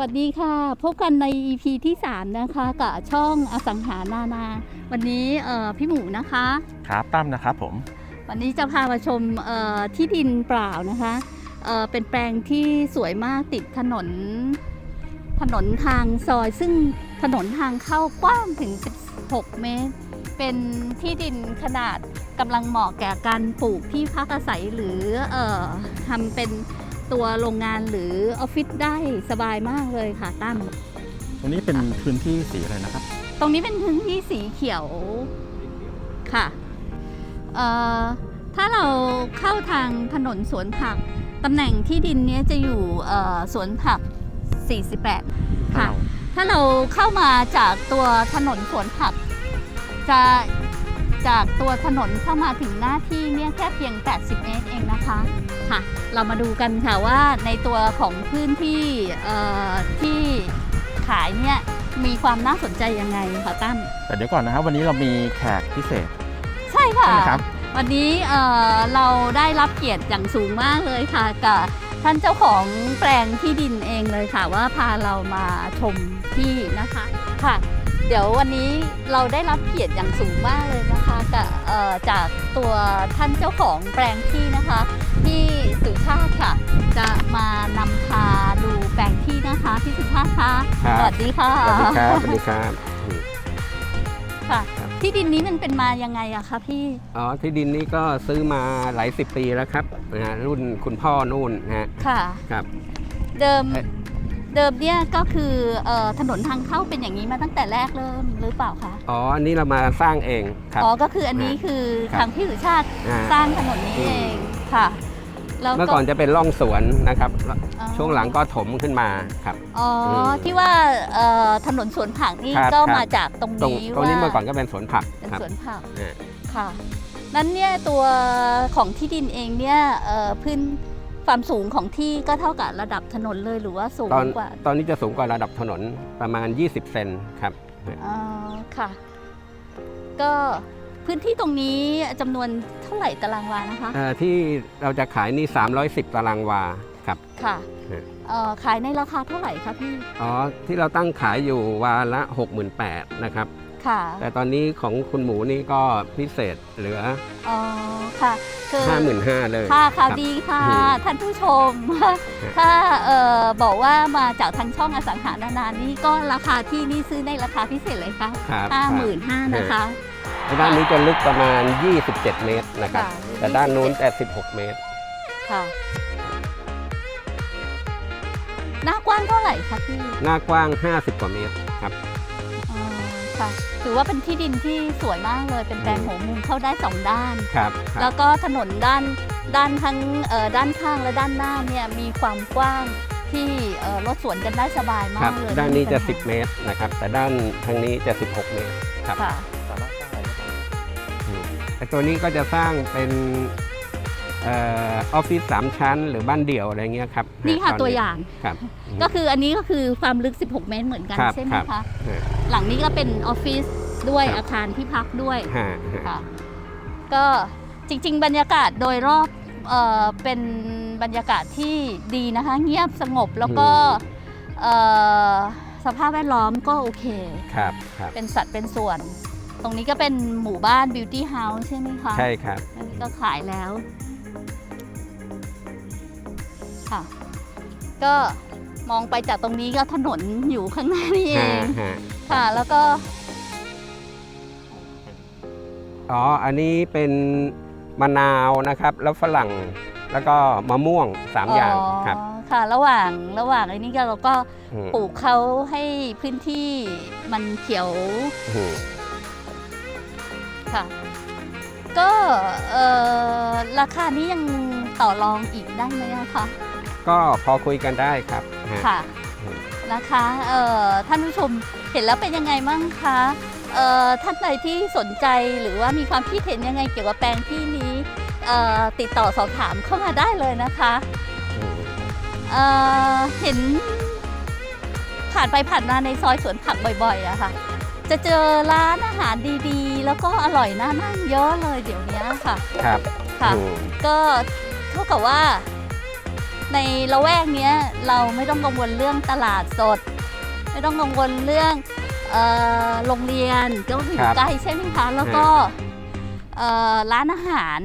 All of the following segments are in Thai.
วัสดีค่ะ พบกันใน EP ที่ 3 นะคะกับช่องอสังหานานา วันนี้เอ่อพี่หมูนะคะ ครับตั้มนะครับผม วันนี้จะพามาชมเอ่อที่ดินเปล่านะคะเอ่อเป็นแปลงที่สวยมากติดถนนถนนทางซอย ซึ่งถนนทางเข้ากว้างถึง 16 เมตร เป็นที่ดินขนาดกำลังเหมาะแก่การปลูกที่พักอาศัยหรือเอ่อทำเป็น ตัวโรงงานหรือออฟฟิศได้สบายมากเลยค่ะตั้มตรงนี้เป็นพื้นที่สีอะไรนะครับ ตรงนี้เป็นพื้นที่สีเขียวค่ะเอ่อถ้าเราเข้าทางถนนสวนผักตำแหน่งที่ดินเนี้ยจะอยู่เอ่อสวนผัก 48 ค่ะ ถ้าเราเข้ามาจากตัวถนนสวนผักจะ จากตัวถนนเข้ามาถึงหน้าที่เนี่ยแค่เพียง 80 เมตรเองนะคะค่ะ เรามาดูกันค่ะว่าในตัวของพื้นที่เอ่อที่ขายเนี่ยมีความน่าสนใจยังไงคะตั้มแต่เดี๋ยวก่อนนะครับวันนี้เรามีแขกพิเศษ ใช่ค่ะใช่ไหมครับวันนี้เอ่อเราได้รับเกียรติอย่างสูงมากเลยค่ะกับท่านเจ้าของแปลงที่ดินเองเลยค่ะว่าพาเรามาชมที่นะคะค่ะ เดี๋ยววันนี้เราได้รับเกียรติอย่างสูงมากเลยนะคะกับเอ่อจากตัวท่านเจ้าของแปลงที่นะคะที่สุชาติค่ะ จะมานำพาดูแปลงที่นะคะพี่สุชาติคะครับ สวัสดีค่ะสวัสดีครับสวัสดีครับ ค่ะที่ดินนี้มันเป็นมายังไงอะคะพี่อ๋อที่ดินนี้ก็ซื้อมาหลายสิบปีแล้วครับนะฮะรุ่นคุณพ่อนู่นนะฮะค่ะ ครับ เดิมเอ่อ เดิมเนี่ยก็คือเอ่อถนนทางเข้าเป็นอย่างนี้มาตั้งแต่แรกเริ่มหรือเปล่าคะอ๋อ อันนี้เรามาสร้างเองครับ อ๋อก็คืออันนี้คือครับทางพี่สุชาติอ่า สร้างถนนนี้เองค่ะแล้วเมื่อก่อนจะเป็นร่องสวนนะครับ อ๋อช่วงหลังก็ถมขึ้นมาครับ อ๋ออมที่ว่าเอ่อถนนสวนผักนี่ครับก็ครับ มาจากตรงตรงนี้ตรงนี้ว่าเมื่อก่อนก็เป็นสวนผักเป็นครับ สวนผักอ่า ค่ะนั้นเนี่ยตัวของที่ดินเองเนี่ยเอ่อพื้น ความสูงของที่ก็เท่ากับระดับถนนเลยหรือว่าสูงตอนกว่าตอนนี้จะสูงกว่าระดับถนนประมาณ 20 เซนครับอ๋อค่ะ ก็พื้นที่ตรงนี้จำนวนเท่าไหร่ตารางวานะคะเอ่อที่เราจะขายนี่ 310 ตารางวาครับค่ะฮะเอ่อขายในราคาเท่าไหร่คะพี่ อ๋อ ที่เราตั้งขายอยู่วาละ 68,000นะครับ ค่ะ แต่ตอนนี้ของคุณหมูนี่ก็พิเศษเหลือ อ๋อ ค่ะ คือ55,000เลยค่ะข่าวรับ ดีค่ะ อืมท่านผู้ชม ถ้าเอ่อบอกว่ามาจากทางช่องอสังหานานานี่ก็ราคาที่นี่ซื้อในราคาพิเศษเลยค่ะครับ ห้าหมื่นห้านะคะครับด้านนี้จะลึกประมาณ 27 เมตรนะครับ ค่ะ แต่ด้านนู้นแต่ 16 เมตร ค่ะ หน้ากว้างเท่าไหร่คะพี่ หน้ากว้าง 50 กว่าเมตรครับอ๋อ ค่ะ ถือว่าเป็นที่ดินที่สวยมากเลย เป็นแปลงอืมหัวมุมเข้าได้สองด้าน ครับคแล้รับวก็ถนนด้านด้านทั้งเอ่อด้านข้างและด้านหน้าเนี่ยมีความกว้างที่เอ่อรถสวนกันได้สบายมาครักบ เลยด้านนี้จะไปัญห10 เมตรนะครับ แต่ด้านทางนี้จะ 16 เมตรครับค่ะ สามารถสร้างอะไรได้บ้างอืมแต่ตัวนี้ก็จะสร้างเป็นเออออฟฟิศ3ชั้น หรือบ้านเดี่ยวอะไรเงี้ยครับนี่ค่ะตนตัวนี้อย่าง ครับ ก็คืออันนี้ก็คือความลึก 16 เมตรเหมือนกันครับใช่ไหมครับ คะฮะ หลังนี้ก็เป็นออฟฟิศด้วยครับ อาคารที่พักด้วยฮะฮะ ค่ะก็จริง ๆ บรรยากาศโดยรอบเอ่อเป็นบรรยากาศที่ดีนะคะ เงียบสงบแล้วก็เอ่อสภาพแวดล้อมก็โอเค ครับครับเป็นสัดเป็นส่วน ตรงนี้ก็เป็นหมู่บ้าน Beauty House ใช่ไหมคะใช่ครับ อันนี้ก็ขายแล้ว ค่ะ ก็ มองไปจากตรงนี้ก็ถนนอยู่ข้างหน้านี่เอฮะงฮะค่ะ แล้วก็อ๋อ อันนี้เป็นมะนาวนะครับ แล้วฝรั่ง แล้วก็มะม่วง3อย่างครับค่ะ ระหว่างระหว่างไอ้นี้ก็เราก็อืมปลูกเขาให้พื้นที่มันเขียว อืม ค่ะ ก็เอ่อราคานี้ยังต่อรองอีกได้ไหมอะคะก็พอคุยกันได้ครับ ฮะ ค่ะอืมนะคะเอ่อท่านผู้ชมเห็นแล้วเป็นยังไงบ้างคะเอ่อท่านใดที่สนใจหรือว่ามีความคิดเห็นยังไงเกี่ยวกับแปลงที่นี้เอ่อติดต่อสอบถามเข้ามาได้เลยนะคะอืมเอ่อเห็นผ่านไปผ่านมาในซอยสวนผักบ่อยๆอะค่ะ จะเจอร้านอาหารดีๆ แล้วก็อร่อยน่านั่งเยอะเลยเดี๋ยวนี้ค่ะครับค่ะ อืมก็เท่ากับว่า ในละแวกเนี้ยเราไม่ต้องกังวลเรื่องตลาดสด ไม่ต้องกังวลเรื่องเอ่อโรงเรียนก็อยู่ครับใกล้ใช่ไหมคะ แล้วก็เอ่อร้านอาหาร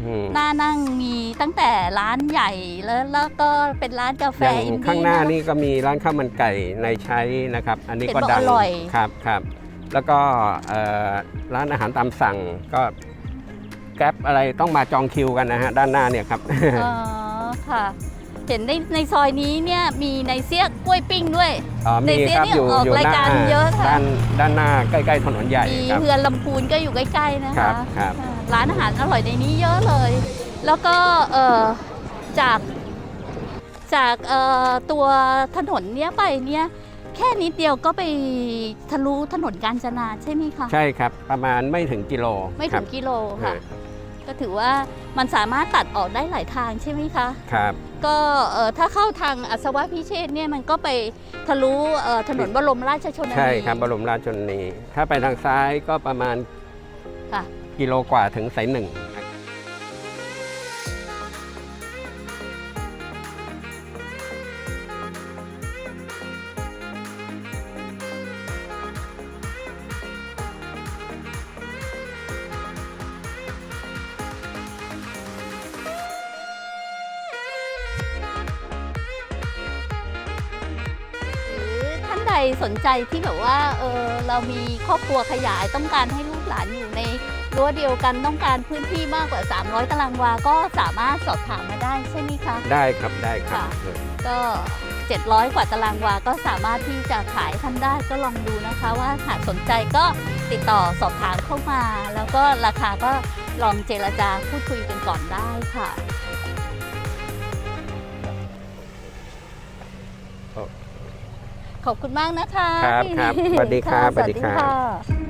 อืมน่านั่งมีตั้งแต่ร้านใหญ่แล้วแล้วก็เป็นร้านกาแฟอย่างอินดี้ข้างหน้าะนี่ก็มีร้านข้าวมันไก่ในใช้นะครับ อันนี้เห็นก็บอกดังอร่อยครับครับแล้วก็เอ่อร้านอาหารตามสั่งก็แกร็บอะไรต้องมาจองคิวกันนะฮะด้านหน้าเนี่ยครับอ๋อค่ะ เห็นในในซอยนี้เนี่ยมีในเสี้ยกล้วยปิ้งด้วย อ๋อในมีเซียครับนี่อยู่ออกอยู่รายหน้าการเยอะค่ะด้านด้านหน้าใกล้ๆถนนใหญ่มีครับ เฮือนลำพูนก็อยู่ใกล้ๆนะครัคะบครับ อ่าร้านอาหารอร่อยในนี้เยอะเลย แล้วก็เอ่อจากจากเอ่อตัวถนนเนี้ยไปเนี่ยแค่นิดเดียวก็ไปทะลุถนนกาญจนาใช่ไหมคะ ใช่ครับ ประมาณไม่ถึงกิโลไม่ครัถึบงกิโลค่ะ ฮะ ก็ถือว่ามันสามารถตัดออกได้หลายทางใช่ไหมคะ ครับ ก็เอ่อถ้าเข้าทางอัศวะพิเชษเนี่ยมันก็ไปทะลุเอ่อถนนบรมราชชนนีใช่ครับบรมราชชนนี ถ้าไปทางซ้ายก็ประมาณค่ะกิโลกว่าถึงสายหนึ่ง สนใจที่แบบว่าเออเรามีครอบครัวขยายต้องการให้ลูกหลานอยู่ในรั้วเดียวกันต้องการพื้นที่มากกว่า 300 ตารางวา ก็สามารถสอบถามมาได้ใช่ไหมคะ ได้ครับได้ครับ ก็ 700 กว่าตารางวา ก็สามารถที่จะขายท่านได้ก็ลองดูนะคะ ว่าหากสนใจก็ติดต่อสอบถามเข้ามา แล้วก็ราคาก็ลองเจรจาพูดคุยกันก่อนได้ค่ะ ขอบคุณมากนะคะครับที่ครับสวัสดีครับะสวัสดีครับค่ะ